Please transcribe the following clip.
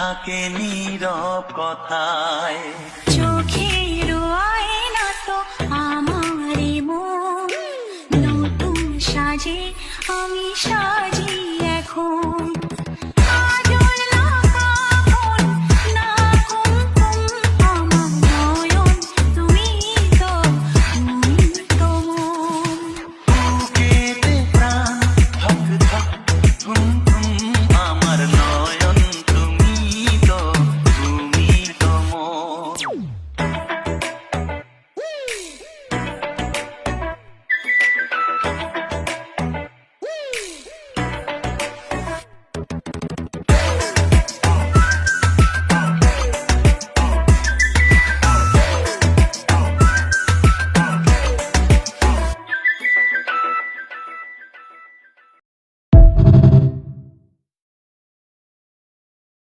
থাকে নীরব কথায়। চোখের আয়না তো আমার মন নতুন সাজে আমি